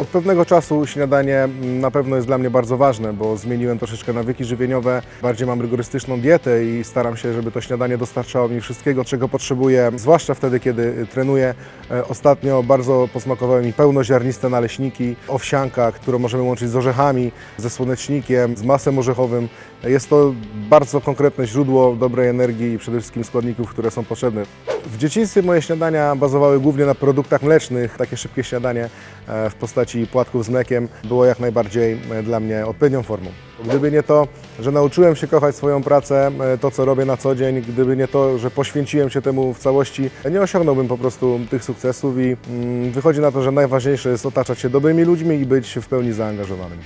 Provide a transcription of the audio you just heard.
Od pewnego czasu śniadanie mm, na pewno jest dla mnie bardzo ważne, bo zmieniłem troszeczkę nawyki żywieniowe, bardziej mam rygorystyczną dietę i staram się, żeby to śniadanie dostarczało mi wszystkiego, czego potrzebuję, zwłaszcza wtedy, kiedy y, trenuję. E, Ostatnio bardzo posmakowały mi pełnoziarniste naleśniki, owsianka, którą możemy łączyć z orzechami, ze słonecznikiem, z masem orzechowym. Jest to bardzo konkretne źródło dobrej energii i przede wszystkim składników, które są potrzebne. W dzieciństwie moje śniadania bazowały głównie na produktach mlecznych. Takie szybkie śniadanie e, w postaci płatków z mlekiem było jak najbardziej e, dla mnie odpowiednią formą. Gdyby nie to, że nauczyłem się kochać swoją pracę, e, to co robię na co dzień, gdyby nie to, że poświęciłem się temu w całości, nie osiągnąłbym po prostu tych sukcesów i mm, wychodzi na to, że najważniejsze jest otaczać się dobrymi ludźmi i być w pełni zaangażowanym.